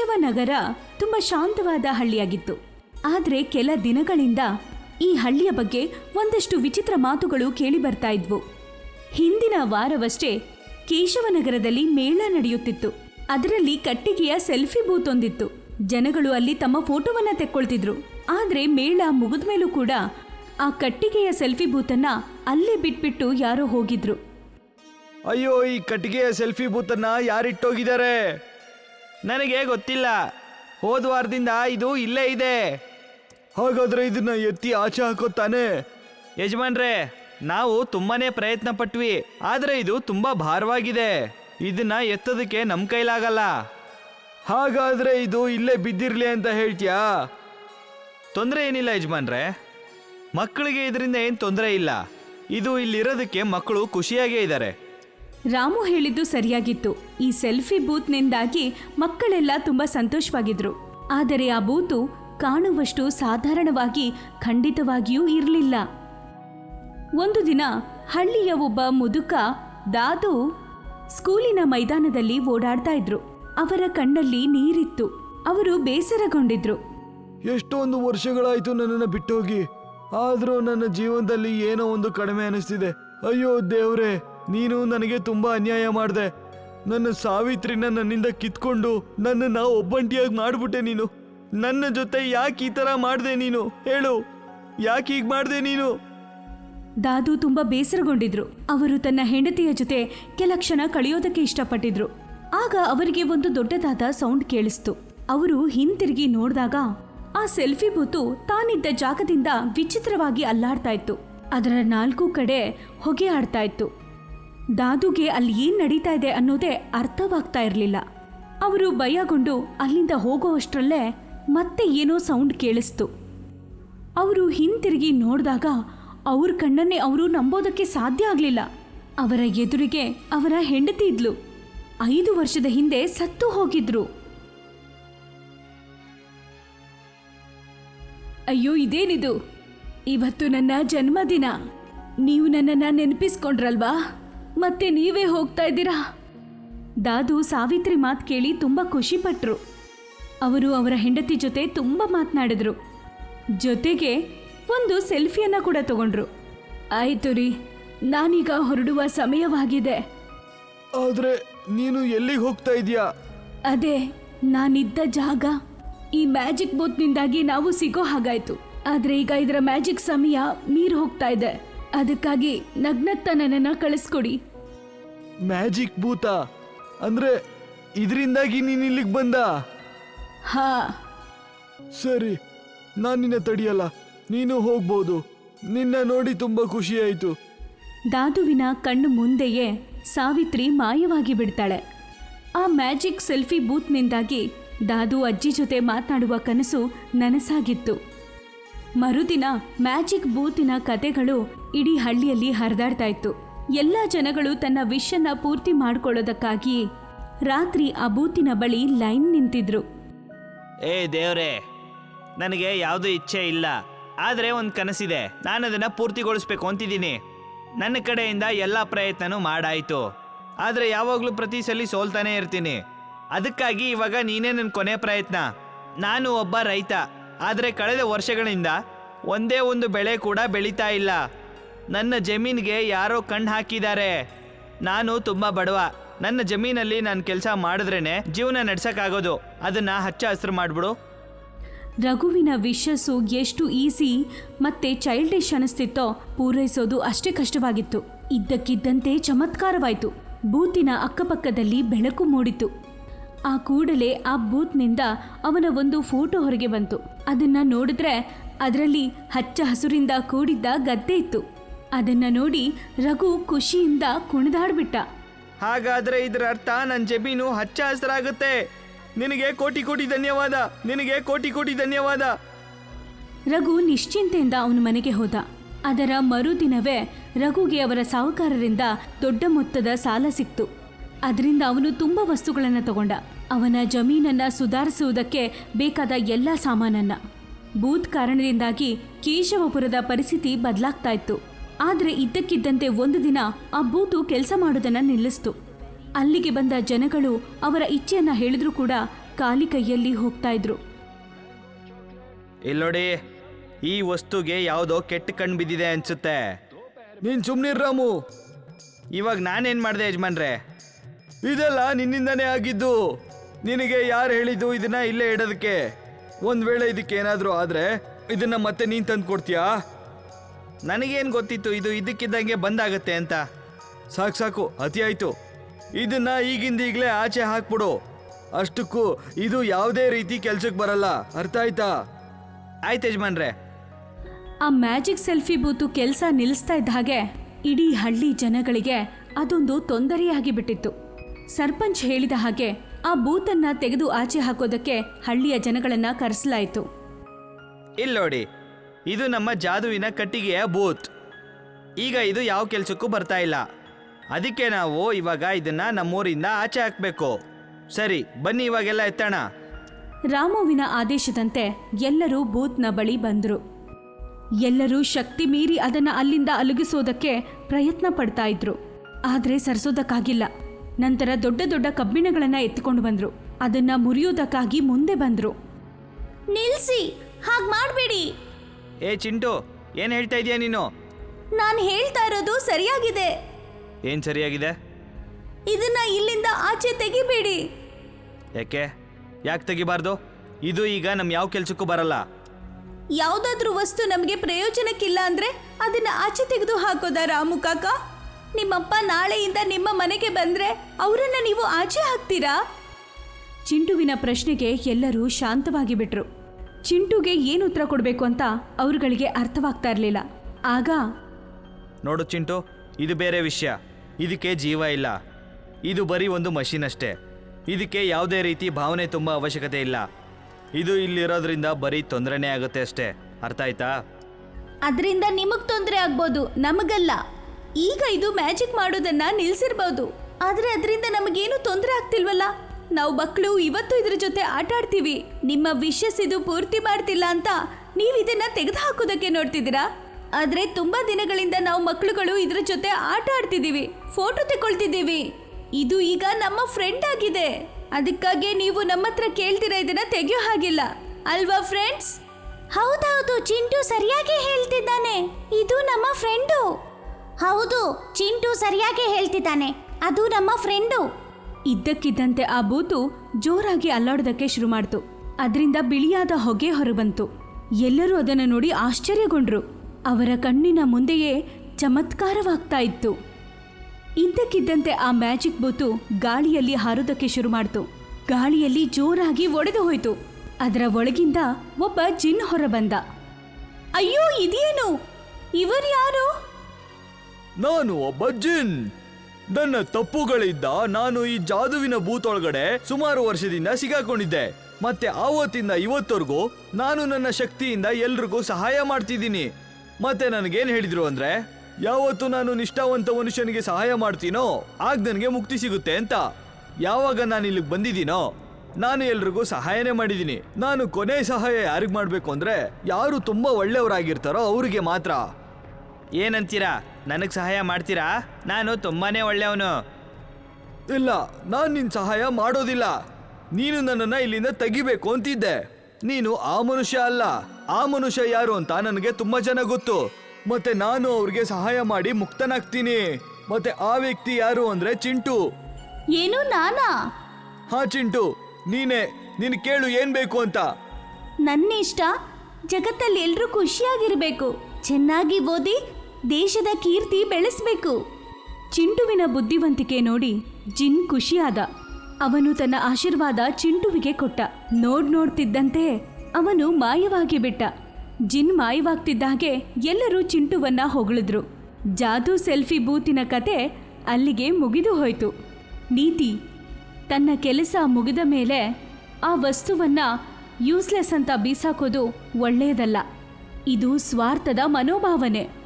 ಕೇಶವನಗರ ತುಂಬಾ ಶಾಂತವಾದ ಹಳ್ಳಿಯಾಗಿತ್ತು. ಆದ್ರೆ ಕೆಲ ದಿನಗಳಿಂದ ಈ ಹಳ್ಳಿಯ ಬಗ್ಗೆ ಒಂದಷ್ಟು ವಿಚಿತ್ರ ಮಾತುಗಳು ಕೇಳಿ ಬರ್ತಾ ಇದ್ವು. ಹಿಂದಿನ ವಾರವಷ್ಟೇ ಕೇಶವನಗರದಲ್ಲಿ ಮೇಳ ನಡೆಯುತ್ತಿತ್ತು. ಅದರಲ್ಲಿ ಕಟ್ಟಿಗೆಯ ಸೆಲ್ಫಿ ಬೂತ್ ಒಂದಿತ್ತು. ಜನಗಳು ಅಲ್ಲಿ ತಮ್ಮ ಫೋಟೋವನ್ನ ತೆಕ್ಕೊಳ್ತಿದ್ರು. ಆದ್ರೆ ಮೇಳ ಮುಗಿದ ಮೇಲೂ ಕೂಡ ಆ ಕಟ್ಟಿಗೆಯ ಸೆಲ್ಫಿ ಬೂತನ್ನ ಅಲ್ಲೇ ಬಿಟ್ಬಿಟ್ಟು ಯಾರೋ ಹೋಗಿದ್ರು. ಅಯ್ಯೋ, ಈ ಕಟ್ಟಿಗೆಯ ಸೆಲ್ಫಿ ಬೂತನ್ನ ಯಾರಿಟ್ಟೋಗಿದ್ದಾರೆ? ನನಗೆ ಗೊತ್ತಿಲ್ಲ. ಹೋದ ವಾರದಿಂದ ಇದು ಇಲ್ಲೇ ಇದೆ. ಹಾಗಾದ್ರೆ ಇದನ್ನ ಎತ್ತಿ ಆಚೆ ಹಾಕೋತಾನೆ? ಯಜಮಾನ್ರೆ ನಾವು ತುಂಬಾನೇ ಪ್ರಯತ್ನ ಪಟ್ವಿ ಆದ್ರೆ ಇದು ತುಂಬಾ ಭಾರವಾಗಿದೆ. ಇದನ್ನ ಎತ್ತೋದಕ್ಕೆ ನಮ್ಮ ಕೈಲಾಗಲ್ಲ. ಹಾಗಾದ್ರೆ ಇದು ಇಲ್ಲೇ ಬಿದ್ದಿರ್ಲಿ ಅಂತ ಹೇಳ್ತೀಯಾ? ತೊಂದರೆ ಏನಿಲ್ಲ ಯಜಮಾನ್ರೆ. ಮಕ್ಕಳಿಗೆ ಇದರಿಂದ ಏನು ತೊಂದರೆ ಇಲ್ಲ. ಇದು ಇಲ್ಲಿರೋದಕ್ಕೆ ಮಕ್ಕಳು ಖುಷಿಯಾಗೇ ಇದ್ದಾರೆ ರಾಮು ಹೇಳಿದ್ದು ಸರಿಯಾಗಿತ್ತು. ಈ ಸೆಲ್ಫಿ ಬೂತ್ನಿಂದಾಗಿ ಮಕ್ಕಳೆಲ್ಲ ತುಂಬಾ ಸಂತೋಷವಾಗಿದ್ರು. ಆದರೆ ಆ ಬೂತು ಕಾಣುವಷ್ಟು ಸಾಧಾರಣವಾಗಿ ಖಂಡಿತವಾಗಿಯೂ ಇರಲಿಲ್ಲ. ಒಂದು ದಿನ ಹಳ್ಳಿಯ ಒಬ್ಬ ಮುದುಕ ದಾದು ಸ್ಕೂಲಿನ ಮೈದಾನದಲ್ಲಿ ಓಡಾಡ್ತಾ ಇದ್ರು. ಅವರ ಕಣ್ಣಲ್ಲಿ ನೀರಿತ್ತು. ಅವರು ಬೇಸರಗೊಂಡಿದ್ರು. ಎಷ್ಟೊಂದು ವರ್ಷಗಳಾಯ್ತು ನನ್ನನ್ನು ಬಿಟ್ಟೋಗಿ. ಆದರೂ ನನ್ನ ಜೀವನದಲ್ಲಿ ಏನೋ ಒಂದು ಕಡಿಮೆ ಅನಿಸ್ತಿದೆ. ಅಯ್ಯೋ ದೇವ್ರೆ. ನೀನು ನನಗೆ ತುಂಬಾ ಅನ್ಯಾಯ ಮಾಡಿದೆ. ನನ್ನ ಸಾವಿತ್ರಿನ ನನ್ನಿಂದ ಕಿತ್ಕೊಂಡು ನನ್ನನ್ನ ಒಬ್ಬಂಟಿಯಾಗಿ ಮಾಡ್ಬಿಟ್ಟೆ ನೀನು. ನನ್ನ ಜೊತೆ ಯಾಕೆ ಈ ಥರ ಮಾಡಿದೆ ನೀನು? ಹೇಳು. ಯಾಕೆ ಹೀಗೆ ಮಾಡಿದೆ ನೀನು? ದಾದು ತುಂಬಾ ಬೇಸರಗೊಂಡಿದ್ರು. ಅವರು ತನ್ನ ಹೆಂಡತಿಯ ಜೊತೆ ಕೆಲ ಕ್ಷಣ ಕಳೆಯೋದಕ್ಕೆ ಇಷ್ಟಪಟ್ಟಿದ್ರು. ಆಗ ಅವರಿಗೆ ಒಂದು ದೊಡ್ಡದಾದ ಸೌಂಡ್ ಕೇಳಿಸ್ತು. ಅವರು ಹಿಂತಿರುಗಿ ನೋಡಿದಾಗ ಆ ಸೆಲ್ಫಿ ಬೂತು ತಾನಿದ್ದ ಜಾಗದಿಂದ ವಿಚಿತ್ರವಾಗಿ ಅಲ್ಲಾಡ್ತಾ ಇತ್ತು. ಅದರ ನಾಲ್ಕು ಕಡೆ ಹೊಗೆ ಆಡ್ತಾ ಇತ್ತು. ದಾದುಗೆ ಅಲ್ಲಿ ಏನ್ ನಡೀತಾ ಇದೆ ಅನ್ನೋದೇ ಅರ್ಥವಾಗ್ತಾ ಇರಲಿಲ್ಲ. ಅವರು ಭಯಗೊಂಡು ಅಲ್ಲಿಂದ ಹೋಗೋವಷ್ಟರಲ್ಲೇ ಮತ್ತೆ ಏನೋ ಸೌಂಡ್ ಕೇಳಿಸ್ತು. ಅವರು ಹಿಂತಿರುಗಿ ನೋಡಿದಾಗ ಅವ್ರ ಕಣ್ಣನ್ನೇ ಅವರು ನಂಬೋದಕ್ಕೆ ಸಾಧ್ಯ ಆಗಲಿಲ್ಲ. ಅವರ ಎದುರಿಗೆ ಅವರ ಹೆಂಡತಿ ಇದ್ಲು. ಐದು ವರ್ಷದ ಹಿಂದೆ ಸತ್ತು ಹೋಗಿದ್ರು. ಅಯ್ಯೋ, ಇದೇನಿದು? ಇವತ್ತು ನನ್ನ ಜನ್ಮದಿನ. ನೀವು ನನ್ನನ್ನ ನೆನಪಿಸ್ಕೊಂಡ್ರಲ್ವಾ? ಮತ್ತೆ ನೀವೇ ಹೋಗ್ತಾ ಇದ್ದೀರಾ? ದಾದು ಸಾವಿತ್ರಿ ಮಾತು ಕೇಳಿ ತುಂಬ ಖುಷಿ ಪಟ್ರು ಅವರು ಅವರ ಹೆಂಡತಿ ಜೊತೆ ತುಂಬ ಮಾತನಾಡಿದ್ರು. ಜೊತೆಗೆ ಒಂದು ಸೆಲ್ಫಿಯನ್ನು ಕೂಡ ತಗೊಂಡ್ರು. ಆಯ್ತು ರೀ ನಾನೀಗ ಹೊರಡುವ ಸಮಯವಾಗಿದೆ. ಆದ್ರೆ ನೀನು ಎಲ್ಲಿಗೆ ಹೋಗ್ತಾ ಇದೀಯಾ ಅದೇ ನಾನಿದ್ದ ಜಾಗ. ಈ ಮ್ಯಾಜಿಕ್ ಬೋತ್ನಿಂದಾಗಿ ನಾವು ಸಿಗೋ ಹಾಗಾಯ್ತು. ಆದ್ರೆ ಈಗ ಇದರ ಮ್ಯಾಜಿಕ್ ಸಮಯ ಮೀರ್ ಹೋಗ್ತಾ ಇದೆ. ಅದಕ್ಕಾಗಿ ನಗ್ನತ್ತ ನನ್ನನ್ನು ಕಳಿಸ್ಕೊಡಿ. ಮ್ಯಾಜಿಕ್ ಭೂತ. ಅಂದ್ರೆ ಇದರಿಂದಾಗಿ ನೀನು ಇಲ್ಲಿಗೆ ಬಂದ? ಹಾ. ಸರಿ ನಾನು ನಿನ್ನ ತಡಿಯಲ್ಲ. ನೀನು ಹೋಗ್ಬೋದು. ನಿನ್ನ ನೋಡಿ ತುಂಬಾ ಖುಷಿ ಆಯ್ತು. ದಾದುವಿನ ಕಣ್ಣು ಮುಂದೆಯೇ ಸಾವಿತ್ರಿ ಮಾಯವಾಗಿ ಬಿಡ್ತಾಳೆ. ಆ ಮ್ಯಾಜಿಕ್ ಸೆಲ್ಫಿ ಬೂತ್ನಿಂದಾಗಿ ದಾದು ಅಜ್ಜಿ ಜೊತೆ ಮಾತನಾಡುವ ಕನಸು ನನಸಾಗಿತ್ತು. ಮರುದಿನ ಮ್ಯಾಜಿಕ್ ಬೂತಿನ ಕತೆಗಳು ಇಡೀ ಹಳ್ಳಿಯಲ್ಲಿ ಹರಿದಾಡ್ತಾ ಇತ್ತು. ಎಲ್ಲ ಜನಗಳು ತನ್ನ ವಿಷನ್ನ ಪೂರ್ತಿ ಮಾಡ್ಕೊಳ್ಳೋದಕ್ಕಾಗಿ ರಾತ್ರಿ ಆ ಬೂತಿನ ಬಳಿ ಲೈನ್ ನಿಂತಿದ್ರು. ಏ ದೇವ್ರೆ, ನನಗೆ ಯಾವುದೂ ಇಚ್ಛೆ ಇಲ್ಲ. ಆದರೆ ಒಂದು ಕನಸಿದೆ. ನಾನು ಅದನ್ನು ಪೂರ್ತಿಗೊಳಿಸ್ಬೇಕು ಅಂತಿದ್ದೀನಿ. ನನ್ನ ಕಡೆಯಿಂದ ಎಲ್ಲ ಪ್ರಯತ್ನನೂ ಮಾಡಾಯಿತು. ಆದರೆ ಯಾವಾಗಲೂ ಪ್ರತಿ ಸಲ ಸೋಲ್ತಾನೆ ಇರ್ತೀನಿ. ಅದಕ್ಕಾಗಿ ಇವಾಗ ನೀನೇ ನನ್ನ ಕೊನೆ ಪ್ರಯತ್ನ. ನಾನು ಒಬ್ಬ ರೈತ. ಆದರೆ ಕಳೆದ ವರ್ಷಗಳಿಂದ ಒಂದೇ ಒಂದು ಬೆಳೆ ಕೂಡ ಬೆಳೀತಾ ಇಲ್ಲ. ನನ್ನ ಜಮೀನಿಗೆ ಯಾರೋ ಕಣ್ಣು ಹಾಕಿದ್ದಾರೆ. ನಾನು ತುಂಬ ಬಡವ. ನನ್ನ ಜಮೀನಲ್ಲಿ ನಾನು ಕೆಲಸ ಮಾಡಿದ್ರೇನೆ ಜೀವನ ನಡ್ಸೋಕ್ಕಾಗೋದು. ಅದನ್ನ ಹಚ್ಚ ಹಸಿರು ಮಾಡಿಬಿಡು. ರಘುವಿನ ವಿಶಸ್ಸು ಎಷ್ಟು ಈಸಿ ಮತ್ತೆ ಚೈಲ್ಡಿಶ್ ಅನಿಸ್ತಿತ್ತೋ ಪೂರೈಸೋದು ಅಷ್ಟೇ ಕಷ್ಟವಾಗಿತ್ತು. ಇದ್ದಕ್ಕಿದ್ದಂತೆ ಚಮತ್ಕಾರವಾಯಿತು. ಬೂತಿನ ಅಕ್ಕಪಕ್ಕದಲ್ಲಿ ಬೆಳಕು ಮೂಡಿತು. ಆ ಕೂಡಲೇ ಆ ಬೂತ್ನಿಂದ ಅವನ ಒಂದು ಫೋಟೋ ಹೊರಗೆ ಬಂತು. ಅದನ್ನ ನೋಡಿದ್ರೆ ಅದರಲ್ಲಿ ಹಚ್ಚ ಹಸುರಿಂದ ಕೂಡಿದ್ದ ಗದ್ದೆ ಇತ್ತು. ಅದನ್ನ ನೋಡಿ ರಘು ಖುಷಿಯಿಂದ ಕುಣಿದಾಡ್ಬಿಟ್ಟ. ಹಾಗಾದ್ರೆ ಇದರ ಅರ್ಥ ನನ್ನ ಜಮೀನು ಹಚ್ಚ ಹಸಿರಾಗುತ್ತೆ ನಿನಗೆ ಕೋಟಿ ಕೋಟಿ ಧನ್ಯವಾದ ನಿನಗೆ ಕೋಟಿ ಕೋಟಿ ಧನ್ಯವಾದ. ರಘು ನಿಶ್ಚಿಂತೆಯಿಂದ ಅವನ ಮನೆಗೆ ಹೋದ. ಅದರ ಮರುದಿನವೇ ರಘುಗೆ ಅವರ ಸಾಹುಕಾರರಿಂದ ದೊಡ್ಡ ಮೊತ್ತದ ಸಾಲ ಸಿಕ್ತು. ಅದರಿಂದ ಅವನು ತುಂಬ ವಸ್ತುಗಳನ್ನು ತಗೊಂಡ. ಅವನ ಜಮೀನನ್ನು ಸುಧಾರಿಸುವುದಕ್ಕೆ ಬೇಕಾದ ಎಲ್ಲ ಸಾಮಾನನ್ನು. ಬೂತ್ ಕಾರಣದಿಂದಾಗಿ ಕೇಶವಪುರದ ಪರಿಸ್ಥಿತಿ ಬದಲಾಗ್ತಾ ಇತ್ತು. ಆದರೆ ಇದ್ದಕ್ಕಿದ್ದಂತೆ ಒಂದು ದಿನ ಆ ಬೂತು ಕೆಲಸ ಮಾಡೋದನ್ನು ನಿಲ್ಲಿಸ್ತು. ಅಲ್ಲಿಗೆ ಬಂದ ಜನಗಳು ಅವರ ಇಚ್ಛೆಯನ್ನ ಹೇಳಿದ್ರೂ ಕೂಡ ಖಾಲಿ ಕೈಯಲ್ಲಿ ಹೋಗ್ತಾ ಇದ್ರು. ಇಲ್ಲೋಡಿ ಈ ವಸ್ತುಗೆ ಯಾವುದೋ ಕೆಟ್ಟ ಕಣ್ ಬಿದ್ದಿದೆ ಅನ್ಸುತ್ತೆ. ನೀನ್ ಸುಮ್ನಿರ್ ರಾಮು. ಇವಾಗ ನಾನೇನ್ ಮಾಡಿದೆ ಯಜಮಾನ್ರೆ? ಇದೆಲ್ಲ ನಿನ್ನಿಂದನೇ ಆಗಿದ್ದು. ನಿನಗೆ ಯಾರು ಹೇಳಿದ್ದು ಇದನ್ನ ಇಲ್ಲೇ ಇಡೋದಕ್ಕೆ? ಒಂದ್ ವೇಳೆ ಇದಕ್ಕೆ ಏನಾದ್ರೂ ಆದ್ರೆ ಇದನ್ನ ಮತ್ತೆ ನೀನ್ ತಂದು ಕೊಡ್ತೀಯಾ ನನಗೇನು ಗೊತ್ತಿತ್ತು ಇದು ಇದಕ್ಕಿದ್ದಂಗೆ ಬಂದಾಗತ್ತೆ ಅಂತ? ಸಾಕು ಸಾಕು ಅತಿ ಆಯ್ತು. ಇದನ್ನ ಈಗಿಂದೀಗಲೇ ಆಚೆ ಹಾಕ್ಬಿಡು. ಅಷ್ಟಕ್ಕೂ ಇದು ಯಾವುದೇ ರೀತಿ ಕೆಲ್ಸಕ್ಕೆ ಬರಲ್ಲ. ಅರ್ಥ ಆಯ್ತಾ? ಆಯ್ತು ಯಜಮಾನ್ರೆ. ಆ ಮ್ಯಾಜಿಕ್ ಸೆಲ್ಫಿ ಬೂತು ಕೆಲಸ ನಿಲ್ಲಿಸ್ತಾ ಇದ್ದ ಹಾಗೆ ಇಡೀ ಹಳ್ಳಿ ಜನಗಳಿಗೆ ಅದೊಂದು ತೊಂದರೆಯಾಗಿ ಬಿಟ್ಟಿತ್ತು. ಸರ್ಪಂಚ್ ಹೇಳಿದ ಹಾಗೆ ಆ ಬೂತನ್ನ ತೆಗೆದು ಆಚೆ ಹಾಕೋದಕ್ಕೆ ಹಳ್ಳಿಯ ಜನಗಳನ್ನ ಕರೆಸಲಾಯಿತು. ಇಲ್ಲೋಡಿ ನೋಡಿ ಇದು ನಮ್ಮ ಜಾದುವಿನ ಕಟ್ಟಿಗೆಯ ಬೂತ್. ಈಗ ಇದು ಯಾವ ಕೆಲಸಕ್ಕೂ ಬರ್ತಾ ಇಲ್ಲ. ಅದಕ್ಕೆ ನಾವು ಇವಾಗ ಇದನ್ನ ನಮ್ಮೂರಿಂದ ಆಚೆ ಹಾಕ್ಬೇಕು. ಸರಿ ಬನ್ನಿ ಇವಾಗೆಲ್ಲ ಎತ್ತೋಣ. ರಾಮುವಿನ ಆದೇಶದಂತೆ ಎಲ್ಲರೂ ಬೂತ್ನ ಬಳಿ ಬಂದರು. ಎಲ್ಲರೂ ಶಕ್ತಿ ಮೀರಿ ಅದನ್ನ ಅಲ್ಲಿಂದ ಅಲುಗಿಸೋದಕ್ಕೆ ಪ್ರಯತ್ನ ಪಡ್ತಾ ಇದ್ರು. ಆದ್ರೆ ಸರಿಸೋದಕ್ಕಾಗಿಲ್ಲ. ನಂತರ ದೊಡ್ಡ ದೊಡ್ಡ ಕಬ್ಬಿಣಗಳನ್ನ ಎತ್ತಿಕೊಂಡು ಬಂದ್ರು. ಅದನ್ನ ಮುರಿಯೋದಕ್ಕಾಗಿ ಮುಂದೆ ಬಂದ್ರು. ನಿಲ್ಸಿ ಹಾಗೆ ಮಾಡಬೇಡಿ. ಏ ಚಿಂಟು ಏನು ಹೇಳ್ತಾ ಇದೀಯ ನೀನು? ನಾನು ಹೇಳ್ತಾ ಇರೋದು ಸರಿಯಾಗಿದೆ. ಏನು ಸರಿಯಾಗಿದೆ? ಇದನ್ನ ಇಲ್ಲಿಂದ ಆಚೆ ತೆಗಿಬೇಡಿ. ಯಾಕೆ? ಯಾಕೆ ತೆಗಿಬಾರ್ದು? ಇದು ಈಗ ನಮ್ಮ ಯಾವ ಕೆಲಸಕ್ಕೂ ಬರಲ್ಲ. ಯಾವುದಾದ್ರೂ ವಸ್ತು ನಮಗೆ ಪ್ರಯೋಜನಕ್ಕಿಲ್ಲ ಅಂದ್ರೆ ಅದನ್ನ ಆಚೆ ತೆಗೆದು ಹಾಕೋದಾ ರಾಮು ಕಾಕ? ನಿಮ್ಮಪ್ಪ ನಾಳೆಯಿಂದ ನಿಮ್ಮ ಮನೆಗೆ ಬಂದ್ರೆ ಅವರನ್ನ ನೀವು ಆಚೆ ಹಾಕ್ತೀರಾ? ಚಿಂಟುವಿನ ಪ್ರಶ್ನೆಗೆ ಎಲ್ಲರೂ ಶಾಂತವಾಗಿ ಬಿಟ್ರು ಚಿಂಟುಗೆ ಏನು ಉತ್ತರ ಕೊಡಬೇಕು ಅಂತ ಅವ್ರುಗಳಿಗೆ ಅರ್ಥವಾಗ್ತಾ ಇರಲಿಲ್ಲ. ಆಗ ನೋಡು ಚಿಂಟು ಇದು ಬೇರೆ ವಿಷಯ. ಇದಕ್ಕೆ ಜೀವ ಇಲ್ಲ. ಇದು ಬರೀ ಒಂದು ಮಷೀನ್ ಅಷ್ಟೇ. ಇದಕ್ಕೆ ಯಾವುದೇ ರೀತಿ ಭಾವನೆ ತುಂಬ ಅವಶ್ಯಕತೆ ಇಲ್ಲ. ಇದು ಇಲ್ಲಿರೋದ್ರಿಂದ ಬರೀ ತೊಂದರೆನೇ ಆಗುತ್ತೆ ಅಷ್ಟೇ. ಅರ್ಥ ಆಯ್ತಾ? ಅದರಿಂದ ನಿಮಗ್ ತೊಂದರೆ ಆಗ್ಬೋದು ನಮಗಲ್ಲ. ಈಗ ಇದು ಮ್ಯಾಜಿಕ್ ಮಾಡೋದನ್ನ ನಿಲ್ಸಿರ್ಬೋದು. ಆದ್ರೆ ಅದರಿಂದ ನಮಗೇನು ತೊಂದರೆ ಆಗ್ತಿಲ್ವಲ್ಲ? ನಾವು ಮಕ್ಕಳು ಇವತ್ತು ಇದ್ರ ಜೊತೆ ಆಟ ಆಡ್ತೀವಿ. ನಿಮ್ಮ ವಿಶಸ್ ಇದು ಪೂರ್ತಿ ಮಾಡ್ತಿಲ್ಲ ಅಂತ ನೀವು ಇದನ್ನ ತೆಗೆದು ಹಾಕೋದಕ್ಕೆ ನೋಡ್ತಿದ್ದೀರಾ? ಆದ್ರೆ ತುಂಬಾ ದಿನಗಳಿಂದ ನಾವು ಮಕ್ಕಳುಗಳು ಇದ್ರ ಜೊತೆ ಆಟ ಆಡ್ತಿದ್ದೀವಿ, ಫೋಟೋ ತಗೊಳ್ತಿದ್ದೀವಿ ಇದು ಈಗ ನಮ್ಮ ಫ್ರೆಂಡ್ ಆಗಿದೆ. ಅದಕ್ಕಾಗಿ ನೀವು ನಮ್ಮ ಹತ್ರ ಕೇಳ್ತೀರಾ ಇದನ್ನ ತೆಗೆಯೋ ಹಾಗಿಲ್ಲ. ಅಲ್ವಾ ಫ್ರೆಂಡ್ಸ್? ಹೌದೌದು, ಚಿಂಟು ಸರಿಯಾಗಿ ಹೇಳ್ತಿದ್ದಾನೆ. ಇದು ನಮ್ಮ ಫ್ರೆಂಡು. ಹೌದು, ಚಿಂಟು ಸರಿಯಾಗಿ ಹೇಳ್ತಿದ್ದಾನೆ. ಅದು ನಮ್ಮ ಫ್ರೆಂಡು. ಇದ್ದಕ್ಕಿದ್ದಂತೆ ಆ ಬೂತು ಜೋರಾಗಿ ಅಲ್ಲಾಡೋದಕ್ಕೆ ಶುರು ಮಾಡ್ತು ಅದರಿಂದ ಬಿಳಿಯಾದ ಹೊಗೆ ಹೊರಬಂತು. ಎಲ್ಲರೂ ಅದನ್ನು ನೋಡಿ ಆಶ್ಚರ್ಯಗೊಂಡ್ರು. ಅವರ ಕಣ್ಣಿನ ಮುಂದೆಯೇ ಚಮತ್ಕಾರವಾಗ್ತಾ ಇತ್ತು. ಇದ್ದಕ್ಕಿದ್ದಂತೆ ಆ ಮ್ಯಾಜಿಕ್ ಬೂತು ಗಾಳಿಯಲ್ಲಿ ಹಾರೋದಕ್ಕೆ ಶುರು ಮಾಡ್ತು ಗಾಳಿಯಲ್ಲಿ ಜೋರಾಗಿ ಒಡೆದು ಹೋಯ್ತು. ಅದರ ಒಳಗಿಂದ ಒಬ್ಬ ಜಿನ್ ಹೊರಬಂದ. ಅಯ್ಯೋ, ಇದೇನು? ಇವರ್ಯಾರು ನಾನು ಒಬ್ಬ ಜಿನ್. ನನ್ನ ತಪ್ಪುಗಳಿಂದ ನಾನು ಈ ಜಾದುವಿನ ಬೂತ್ ಒಳಗಡೆ ಸುಮಾರು ವರ್ಷದಿಂದ ಸಿಗಾಕೊಂಡಿದ್ದೆ. ಮತ್ತೆ ಆವತ್ತಿಂದ ಇವತ್ತವರೆಗೂ ನಾನು ನನ್ನ ಶಕ್ತಿಯಿಂದ ಎಲ್ರಿಗೂ ಸಹಾಯ ಮಾಡ್ತಿದ್ದೀನಿ. ಮತ್ತೆ ನನಗೇನ್ ಹೇಳಿದ್ರು ಅಂದ್ರೆ, ಯಾವತ್ತು ನಾನು ನಿಷ್ಠಾವಂತ ಮನುಷ್ಯನಿಗೆ ಸಹಾಯ ಮಾಡ್ತೀನೋ, ಆಗ ನನಗೆ ಮುಕ್ತಿ ಸಿಗುತ್ತೆ ಅಂತ. ಯಾವಾಗ ನಾನು ಇಲ್ಲಿಗೆ ಬಂದಿದ್ದೀನೋ, ನಾನು ಎಲ್ರಿಗೂ ಸಹಾಯನೇ ಮಾಡಿದ್ದೀನಿ. ನಾನು ಕೊನೆ ಸಹಾಯ ಯಾರಿಗೆ ಮಾಡಬೇಕು ಅಂದ್ರೆ, ಯಾರು ತುಂಬಾ ಒಳ್ಳೆಯವರಾಗಿರ್ತಾರೋ ಅವರಿಗೆ ಮಾತ್ರ. ಏನಂತೀರಾ? ನನಗೆ ಸಹಾಯ ಮಾಡ್ತೀರಾ? ನಾನು ತುಂಬಾನೇ ಒಳ್ಳೆಯವನು. ಇಲ್ಲ ನಾನು ನಿನ್ನ ಸಹಾಯ ಮಾಡೋದಿಲ್ಲ. ನೀನು ನನ್ನನ್ನು ಇಲ್ಲಿಂದ ತೆಗಿಬೇಕು ಅಂತಿದ್ದೆ. ನೀನು ಆ ಮನುಷ್ಯ ಅಲ್ಲ. ಆ ಮನುಷ್ಯ ಯಾರು ಅಂತ ನನಗೆ ತುಂಬಾ ಜನ ಗೊತ್ತು. ಮತ್ತೆ ನಾನು ಅವ್ರಿಗೆ ಸಹಾಯ ಮಾಡಿ ಮುಕ್ತನಾಗ್ತೀನಿ. ಮತ್ತೆ ಆ ವ್ಯಕ್ತಿ ಯಾರು ಅಂದ್ರೆ ಚಿಂಟು. ಏನು ನಾನಾ? ಹಾ ಚಿಂಟು. ನೀನೇ. ನೀನು ಕೇಳು ಏನ್ ಬೇಕು ಅಂತ. ನನ್ನ ಇಷ್ಟ ಜಗತ್ತಲ್ಲಿ ಎಲ್ಲರೂ ಖುಷಿಯಾಗಿರ್ಬೇಕು. ಚೆನ್ನಾಗಿ ಓದಿ ದೇಶದ ಕೀರ್ತಿ ಬೆಳೆಸಬೇಕು. ಚಿಂಟುವಿನ ಬುದ್ಧಿವಂತಿಕೆ ನೋಡಿ ಜಿನ್ ಖುಷಿಯಾದ. ಅವನು ತನ್ನ ಆಶೀರ್ವಾದ ಚಿಂಟುವಿಗೆ ಕೊಟ್ಟ. ನೋಡ್ ನೋಡ್ತಿದ್ದಂತೆ ಅವನು ಮಾಯವಾಗಿ ಬಿಟ್ಟ. ಜಿನ್ ಮಾಯವಾಗ್ತಿದ್ದ ಹಾಗೆ ಎಲ್ಲರೂ ಚಿಂಟುವನ್ನ ಹೊಗಳಿದ್ರು. ಜಾದು ಸೆಲ್ಫಿ ಬೂತಿನ ಕತೆ ಅಲ್ಲಿಗೆ ಮುಗಿದು ಹೋಯಿತು. ನೀತಿ, ತನ್ನ ಕೆಲಸ ಮುಗಿದ ಮೇಲೆ ಆ ವಸ್ತುವನ್ನ ಯೂಸ್ಲೆಸ್ ಅಂತ ಬೀಸಾಕೋದು ಒಳ್ಳೆಯದಲ್ಲ. ಇದು ಸ್ವಾರ್ಥದ ಮನೋಭಾವನೆ.